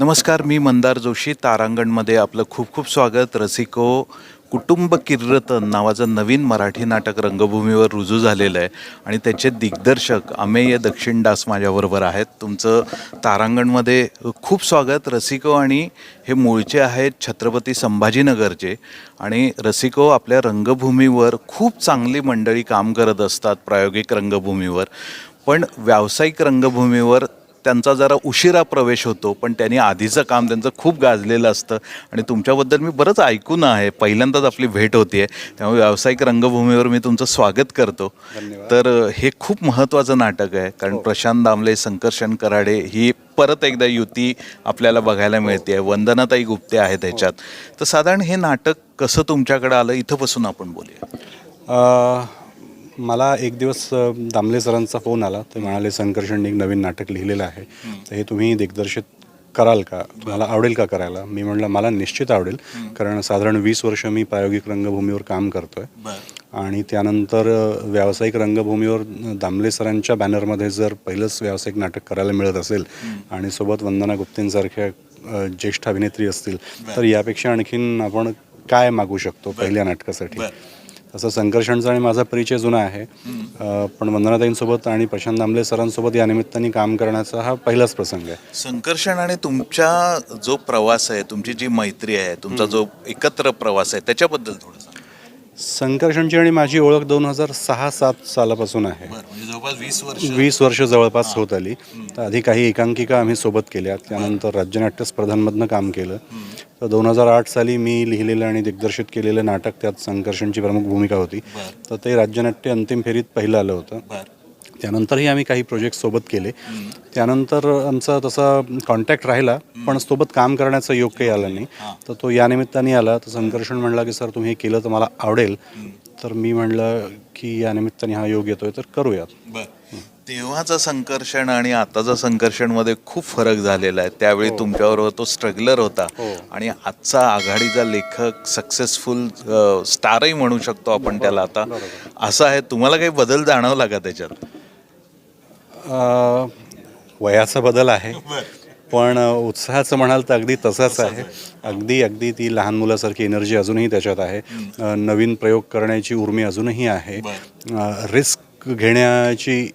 नमस्कार मी मंदार जोशी तारांगणमध्ये आपलं खूप खूप स्वागत. रसिको कुटुंब किर्रतन नावाचं नवीन मराठी नाटक रंगभूमीवर रुजू झालेलं आहे आणि त्याचे दिग्दर्शक अमेय दक्षिण दास माझ्याबरोबर आहेत. तुमचं तारांगणमध्ये खूप स्वागत. रसिको आणि हे मूळचे आहेत छत्रपती संभाजीनगरचे आणि रसिको आपल्या रंगभूमीवर खूप चांगली मंडळी काम करत असतात प्रायोगिक रंगभूमीवर. पण व्यावसायिक रंगभूमीवर त्यांचा जरा उशिरा प्रवेश होतो पण त्यांनी आधीचं काम त्यांचं खूप गाजलेलं असतं. आणि तुमच्याबद्दल मी बरंच ऐकून आहे. पहिल्यांदाच आपली भेट होती त्यामुळे व्यावसायिक रंगभूमीवर मी तुमचं स्वागत करतो. तर हे खूप महत्त्वाचं नाटक आहे. कारण प्रशांत दामले संकर्षण कराडे ही परत एकदा युती आपल्याला बघायला मिळते वंदनाताई गुप्ते आहेत ह्याच्यात. तर साधारण हे नाटक कसं तुमच्याकडे आलं? इथंपासून आपण बोलूया. मला एक दिवस दामले सरांचा फोन आला. ते म्हणाले संकर्षणने एक नवीन नाटक लिहिलेलं आहे. तर हे तुम्ही दिग्दर्शित कराल का? तुम्हाला आवडेल का करायला? मी म्हटलं मला निश्चित आवडेल. कारण साधारण वीस वर्ष मी प्रायोगिक रंगभूमीवर काम करतोय. आणि त्यानंतर व्यावसायिक रंगभूमीवर दामले सरांच्या बॅनरमध्ये जर पहिलंच व्यावसायिक नाटक करायला मिळत असेल आणि सोबत वंदना गुप्तेंसारख्या ज्येष्ठ अभिनेत्री असतील तर यापेक्षा आणखीन आपण काय मागू शकतो पहिल्या नाटकासाठी? तसं संकर्षणचा आणि माझा परिचय जुना आहे. अ, पण वंदनाताईंसोबत आणि प्रशांत दामले सरांसोबत या निमित्ताने काम करण्याचा हा पहिलाच प्रसंग आहे. संकर्षण आणि तुमच्या जो प्रवास आहे तुमची जी मैत्री आहे तुमचा जो एकत्र प्रवास आहे त्याच्याबद्दल थोडं सांगा. संकर्षणची आणि माझी ओळख दोन हजार सहा सात सालापासून आहे. बरं म्हणजे जवळपास वीस वर्ष. वीस वर्ष जवळपास होत आली. तर आधी काही एकांकिका आम्ही सोबत केल्या. त्यानंतर राज्यनाट्य स्पर्धांमधनं काम केलं. तर दोन हजार आठ साली मी लिहिलेलं आणि दिग्दर्शित केलेलं नाटक त्यात संकर्षणची प्रमुख भूमिका होती. तर ते राज्यनाट्य अंतिम फेरीत पहिलं आलं होतं. त्यानंतरही आम्ही काही प्रोजेक्ट सोबत केले. त्यानंतर आमचा तसा कॉन्टॅक्ट राहिला पण सोबत काम करण्याचा योग काही आला नाही. तर तो या निमित्ताने आला. तर संकर्षण म्हणला की सर तुम्ही हे केलं तर मला आवडेल. तर मी म्हणलं की या निमित्ताने हा योग येतोय तर करूयात. तेव्हाचं संकर्षण आणि आताचं संकर्षणमध्ये खूप फरक झालेला आहे. त्यावेळी तुमच्याबरोबर तो स्ट्रगलर होता. आणि आजचा आघाडीचा लेखक सक्सेसफुल स्टारही म्हणू शकतो आपण त्याला आता. असं आहे तुम्हाला काही बदल जाणवला का त्याच्यात? वयाचा बदल आहे. पण उत्साहाचं म्हणाल तर अगदी तसाच आहे. अगदी अगदी ती लहान मुलासारखी एनर्जी अजूनही त्याच्यात आहे. नवीन प्रयोग करण्याची उर्मी अजूनही आहे. रिस्क घेण्याची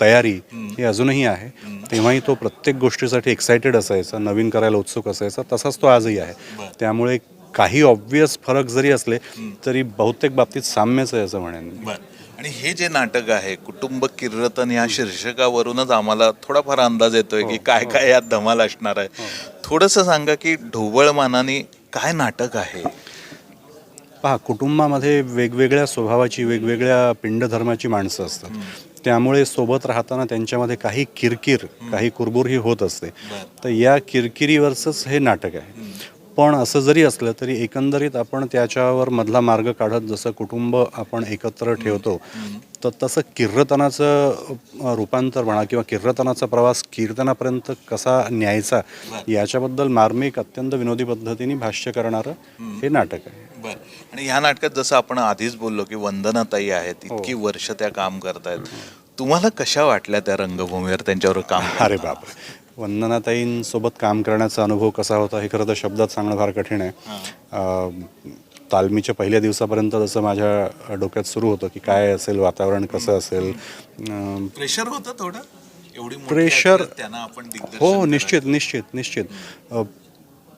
तयारी ही अजूनही आहे. तेव्हाही तो प्रत्येक गोष्टीसाठी एक्सायटेड असायचा नवीन करायला उत्सुक असायचा तसाच तो आजही आहे. त्यामुळे काही ऑब्वियस फरक जरी असले तरी बहुतेक बाबतीत साम्यच आहे असं म्हणेन मी. आणि हे जे नाटक आहे कुटुंब किर्रतन या शीर्षकावरूनच आम्हाला थोडाफार अंदाज येतोय की काय काय यात धमाल असणार आहे. थोडंसं सांगा की ढोबळ मानाने काय नाटक आहे? पहा कुटुंबामध्ये वेगवेगळ्या स्वभावाची वेगवेगळ्या पिंडधर्माची माणसं असतात. त्यामुळे सोबत राहताना त्यांच्यामध्ये काही किरकिर काही कुरबुर ही होत असते. तर या किरकिरीवरचंच हे नाटक आहे. पण असं जरी असलं तरी एकंदरीत आपण त्याच्यावर मधला मार्ग काढत जसं कुटुंब आपण एकत्र ठेवतो तर तसं किर्रतनाचं रूपांतर म्हणा किंवा किर्रतनाचा प्रवास कीर्तनापर्यंत कसा न्यायचा याच्याबद्दल मार्मिक अत्यंत विनोदी पद्धतीने भाष्य करणारं हे नाटक आहे. बर. आणि ह्या नाटकात जसं आपण आधीच बोललो की वंदनाताई आहेत इतकी वर्ष त्या काम करतायत. तुम्हाला कशा वाटल्या त्या रंगभूमीवर त्यांच्यावर काम अरे बापरे. वंदनाताईंसोबत काम करण्याचा अनुभव कसा होता हे खरं तर शब्दात सांगणं फार कठीण आहे. तालमीच्या पहिल्या दिवसापर्यंत जसं माझ्या डोक्यात सुरू होतं की काय असेल वातावरण कसं असेल प्रेशर होतं थोडं? दिग्दर्शन हो. निश्चित निश्चित निश्चित.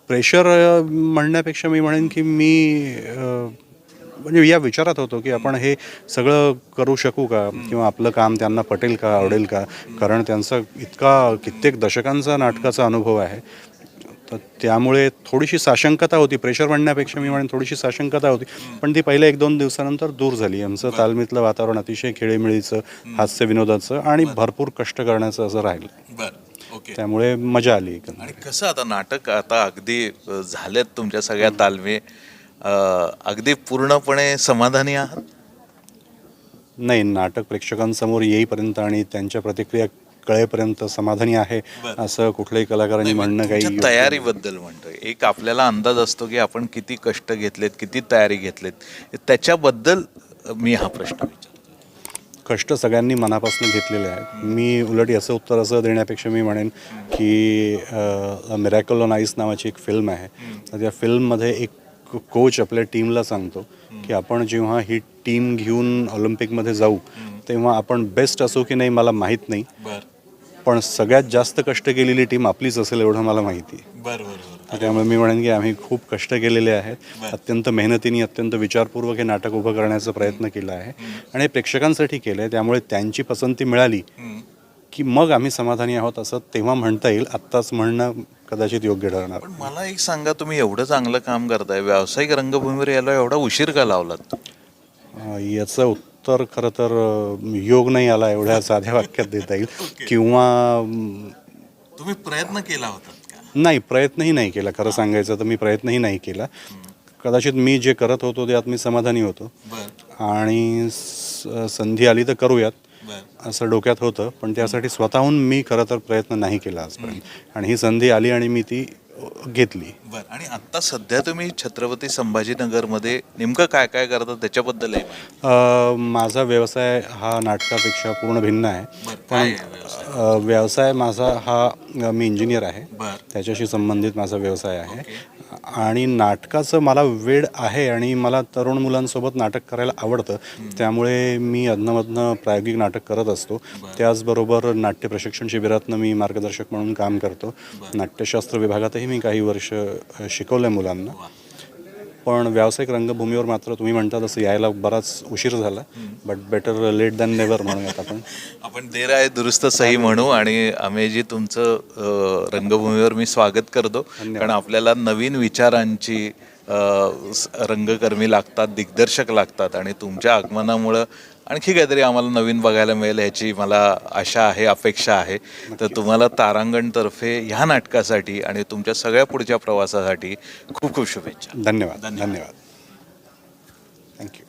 प्रेशर म्हणण्यापेक्षा मी म्हणेन की मी म्हणजे या विचारात होतो की आपण हे सगळं करू शकू का? किंवा आपलं काम त्यांना पटेल का आवडेल का? कारण त्यांचा इतका कित्येक दशकांचा नाटकाचा अनुभव आहे. तर त्यामुळे थोडीशी साशंकता होती. प्रेशर म्हणण्यापेक्षा मी म्हणेन थोडीशी साशंकता होती. पण ती पहिल्या एक दोन दिवसानंतर दूर झाली. आमचं तालमीतलं वातावरण अतिशय खेळीमेळीचं हास्य विनोदाचं आणि भरपूर कष्ट करण्याचं असं राहिलं. ओके. त्यामुळे मजा आली. आणि कसं आता नाटक आता अगदी झालेत तुमच्या सगळ्या तालमी. अगदी पूर्णपणे समाधानी आहात? नाही नाटक प्रेक्षकांसमोर येईपर्यंत आणि त्यांच्या प्रतिक्रिया कळेपर्यंत समाधानी आहे असं कुठल्याही कलाकारांनी म्हणणं काही तुमच्या योग्य तयारीबद्दल म्हणतोय. एक आपल्याला अंदाज असतो की आपण किती कष्ट घेतलेत किती तयारी घेतलेत. त्याच्याबद्दल मी हा प्रश्न विचारतो. कष्ट सगळ्यांनी मनापासून घेतलेले आहेत. मी उलट याचं उत्तर असं देण्यापेक्षा मी म्हणेन की मिरॅकल ऑन आईस नावाची एक फिल्म आहे. तर त्या फिल्ममध्ये एक कोच आपल्या टीमला सांगतो की आपण जेव्हा ही टीम घेऊन ऑलिम्पिकमध्ये जाऊ तेव्हा आपण बेस्ट असू की नाही मला माहीत नाही. पण सगळ्यात जास्त कष्ट केलेली टीम आपलीच असेल एवढं मला माहिती आहे. बर बर तर त्यामुळे मी म्हणेन की आम्ही खूप कष्ट केलेले आहेत. अत्यंत मेहनतीने अत्यंत विचारपूर्वक हे नाटक उभं करण्याचा प्रयत्न केला आहे. आणि हे प्रेक्षकांसाठी केलं आहे त्यामुळे त्यांची पसंती मिळाली की मग आम्ही समाधानी आहोत असं तेव्हा म्हणता येईल. आत्ताच म्हणणं कदाचित योग्य ठरणार. पण मला एक सांगा तुम्ही एवढं चांगलं काम करताय व्यावसायिक रंगभूमीवर यायला एवढा उशीर का लावलात? याचं उत्तर खरं तर योग नाही आला एवढ्या साध्या वाक्यात देता येईल. किंवा तुम्ही प्रयत्न केला होता. नाही प्रयत्नही नाही केला. खरं सांगायचं तर मी प्रयत्नही नाही केला. कदाचित मी जे करत होतो त्यात मी समाधानी होतो. आणि स- संधी आली तर करूयात असं डोक्यात होतं. पण त्यासाठी स्वतःहून मी खरं तर प्रयत्न नाही केला आजपर्यंत. आणि ही संधी आली आणि मी ती अ, घेतली आणि आता सध्या तुम्ही छत्रपती संभाजीनगरमध्ये नेमकं काय काय करता त्याच्याबद्दल आहे. अ, माझा व्यवसाय हा नाटकापेक्षा पूर्ण भिन्न आहे. बरं, काय आहे व्यवसाय? अ, व्यवसाय माझा हा अ, मी इंजिनियर आहे. बर. त्याच्याशी संबंधित माझा व्यवसाय आहे. आणि नाटकाचं मला वेळ आहे आणि मला तरुण मुलांसोबत नाटक करायला आवडतं. त्यामुळे मी अधनमधनं प्रायोगिक नाटक करत असतो. त्याचबरोबर नाट्य प्रशिक्षण शिबिरातनं मी मार्गदर्शक म्हणून काम करतो. नाट्यशास्त्र विभागातही मी काही वर्ष शिकवलं मुलांना. पण व्यावसायिक रंगभूमीवर मात्र तुम्ही म्हणता तसं यायला बराच उशीर झाला. But better late than never म्हणूयात आपण. आपण देर आहे दुरुस्त सही म्हणू आणि आम्ही जी तुमचं रंगभूमीवर मी स्वागत करतो. कारण आपल्याला नवीन विचारांची रंगकर्मी लागतात दिग्दर्शक लागतात आणि तुमच्या आगमनामुळं आणखी काहीतरी आम्हाला नवीन बघायला मिळेल ह्याची मला आशा आहे अपेक्षा आहे. तर तुम्हाला तारांगणतर्फे ह्या नाटकासाठी आणि तुमच्या सगळ्या पुढच्या प्रवासासाठी खूप खूप शुभेच्छा. धन्यवाद धन्यवाद. थँक्यू